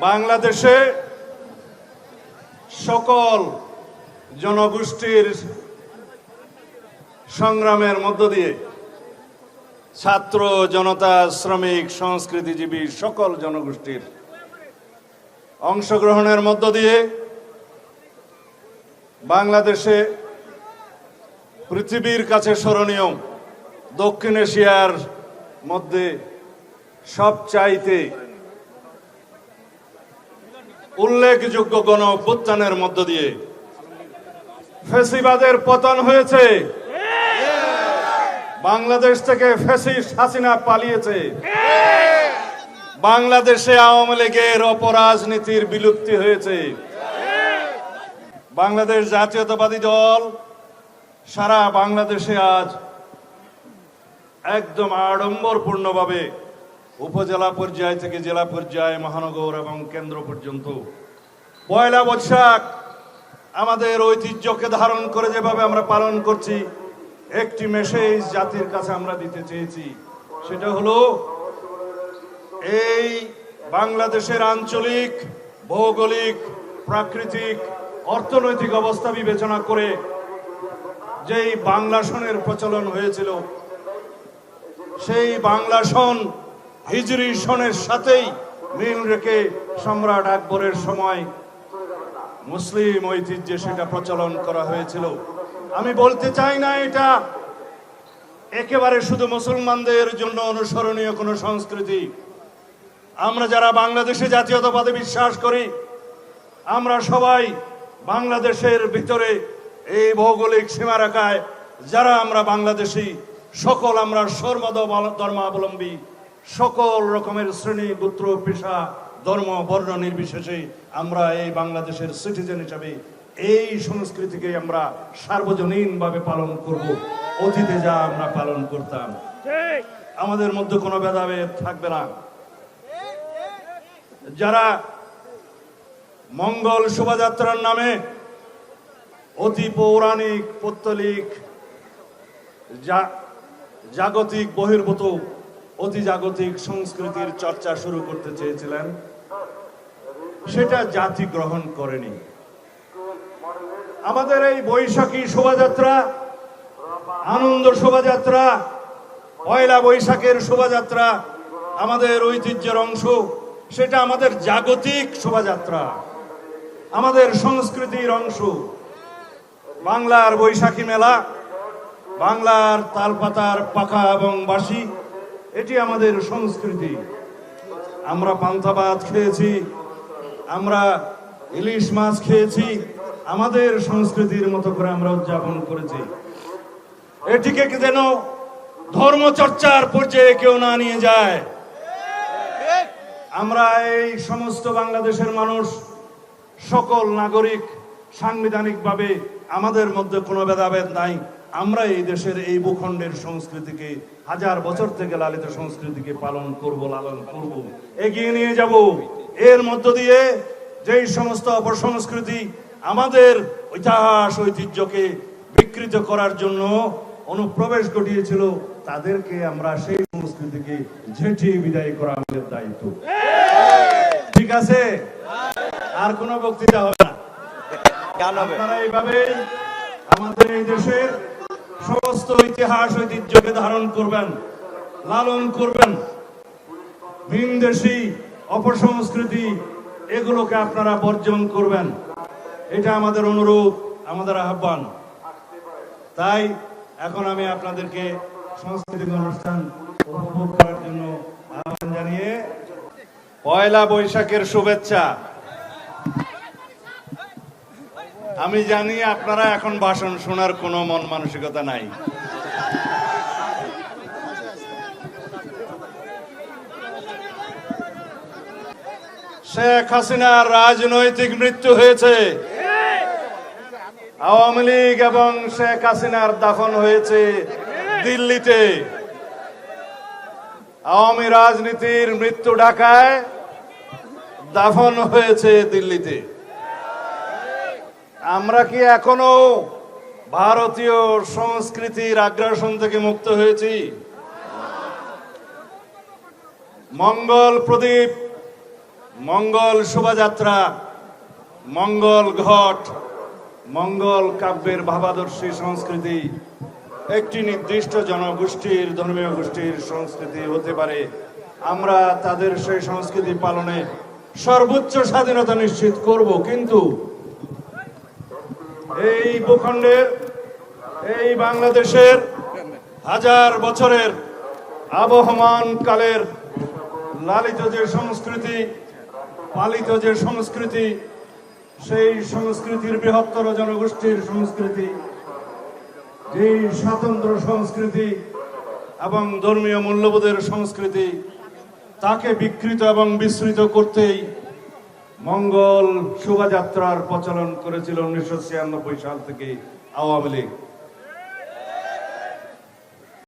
বাংলাদেশে সকল জনগোষ্ঠীর সংগ্রামের মধ্য দিয়ে ছাত্র, জনতা, শ্রমিক, সংস্কৃতিজীবী সকল জনগোষ্ঠীর অংশগ্রহণের মধ্য দিয়ে বাংলাদেশে পৃথিবীর কাছে স্মরণীয় দক্ষিণ এশিয়ার মধ্যে সবচাইতে উল্লেখযোগ্য গণ অভ্যুত্থানের মধ্য দিয়ে ফেসিবাদের পতন হয়েছে। বাংলাদেশ থেকে ফেসিস্ট হাসিনা পালিয়েছে। বাংলাদেশে আওয়ামী লীগের অপরাজনীতির বিলুপ্তি হয়েছে। বাংলাদেশ জাতীয়তাবাদী দল সারা বাংলাদেশে আজ একদম আড়ম্বরপূর্ণভাবে উপজেলা পর্যায় থেকে জেলা পর্যায়ে মহানগর এবং কেন্দ্র পর্যন্ত। পয়লা বৈশাখ আমাদের ঐতিহ্যকে ধারণ করে যেভাবে আমরা পালন করছি, একটি মেসেজ জাতির কাছে আমরা দিতে চেয়েছি। সেটা হলো, এই বাংলাদেশের আঞ্চলিক, ভৌগোলিক, প্রাকৃতিক, অর্থনৈতিক অবস্থা বিবেচনা করে যেই বাংলা সনের প্রচলন হয়েছিল, সেই বাংলা সন হিজরি সনের সাথেই মিল রেখে সম্রাট আকবরের সময় মুসলিম ঐতিহ্যে সেটা প্রচলন করা হয়েছিল। আমি বলতে চাই না এটা একেবারে শুধু মুসলমানদের জন্য অনুসরণীয় কোনো সংস্কৃতি। আমরা যারা বাংলাদেশে জাতীয়তাবাদে বিশ্বাস করি, আমরা সবাই বাংলাদেশের ভিতরে এই ভৌগোলিক সীমারেখায় যারা আমরা বাংলাদেশি, সকল আমরা সর্বদ ধর্মাবলম্বী সকল রকমের শ্রেণি গোত্র পেশা ধর্ম বর্ণ নির্বিশেষে আমরা এই বাংলাদেশের সিটিজেন হিসাবে এই সংস্কৃতিকে আমরা সার্বজনীনভাবে পালন করব। অতীতে যা আমরা পালন করতাম। আমাদের মধ্যে কোনো ভেদাভেদ থাকবে না। যারা মঙ্গল শোভাযাত্রার নামে অতি পৌরাণিক পৌত্তলিক জাগতিক বহির্ভূত অতি জাগতিক সংস্কৃতির চর্চা শুরু করতে চেয়েছিলেন। সেটা জাতি গ্রহণ করেনি। আমাদের এই বৈশাখী শোভাযাত্রা, আনন্দ শোভাযাত্রা, পয়লা বৈশাখের শোভাযাত্রা আমাদের ঐতিহ্যের অংশ। সেটা আমাদের জাগতিক শোভাযাত্রা, আমাদের সংস্কৃতির অংশ। বাংলার বৈশাখী মেলা, বাংলার তালপাতার পাখা এবং বাঁশি এটি আমাদের সংস্কৃতি। আমরা পান্তা ভাত খেয়েছি, আমরা ইলিশ মাছ খেয়েছি, আমাদের সংস্কৃতির মতো করে আমরা উদযাপন করেছি। এটিকে যেন ধর্মচর্চার পর্যায়ে কেউ না নিয়ে যায়। আমরা এই সমস্ত বাংলাদেশের মানুষ, সকল নাগরিক সাংবিধানিকভাবে আমাদের মধ্যে কোনো ভেদাভেদ নাই। আমরা এই দেশের এই ভূখণ্ডের সংস্কৃতিকে হাজার বছর থেকে লালিত সংস্কৃতিকে পালন করব লালন করব এগিয়ে নিয়ে যাব। এর মধ্য দিয়ে যেই সমস্ত অপসংস্কৃতি আমাদের ইতিহাস ঐতিহ্যকে বিকৃত করার জন্য অনুপ্রবেশ ঘটিয়েছিল তাদেরকে আমরা সেই সংস্কৃতিকে ঝেঁটিয়ে বিদায় করা আমাদের দায়িত্ব। ঠিক আছে? আর কোনো বক্তৃতা হবে না। গান আপনারা এইভাবেই আমাদের এই দেশের সমস্ত ইতিহাস, ঐতিহ্যকে ধারণ করবেন, লালন করবেন। ভিনদেশি অপসংস্কৃতি এগুলোকে আপনারা বর্জন করবেন। এটা আমাদের অনুরোধ, আমাদের আহ্বান। তাই এখন আমি আপনাদেরকে সাংস্কৃতিক অনুষ্ঠান উপভোগ করার জন্য আহ্বান জানিয়ে পয়লা বৈশাখের শুভেচ্ছা। আমি জানি আপনারা এখন ভাষণ শোনার কোনো মন মানসিকতা নাই। শেখ হাসিনার রাজনৈতিক মৃত্যু হয়েছে। আওয়ামী লীগ এবং শেখ হাসিনার দাফন হয়েছে দিল্লিতে। আওয়ামী রাজনীতির মৃত্যু ঢাকায় দাফন হয়েছে দিল্লিতে। আমরা কি এখনও ভারতীয় সংস্কৃতির আগ্রাসন থেকে মুক্ত হয়েছি? মঙ্গল প্রদীপ, মঙ্গল শোভাযাত্রা, মঙ্গল ঘট, মঙ্গল কাব্যের ভাবাদর্শী সংস্কৃতি। একটি নির্দিষ্ট জনগোষ্ঠীর, ধর্মীয় গোষ্ঠীর সংস্কৃতি হতে পারে। আমরা তাদের সেই সংস্কৃতি পালনে সর্বোচ্চ স্বাধীনতা নিশ্চিত করব, কিন্তু এই ভূখণ্ডের, এই বাংলাদেশের হাজার বছরের আবহমান কালের লালিত যে সংস্কৃতি, পালিত যে সংস্কৃতি, সেই সংস্কৃতির বৃহত্তর জনগোষ্ঠীর সংস্কৃতি যেই স্বাতন্ত্র সংস্কৃতি এবং ধর্মীয় মূল্যবোধের সংস্কৃতি, তাকে বিকৃত এবং বিস্মৃত করতেই মঙ্গল শোভাযাত্রার প্রচলন করেছিল উনিশশো ছিয়ানব্বই সাল থেকে আওয়ামী লীগ।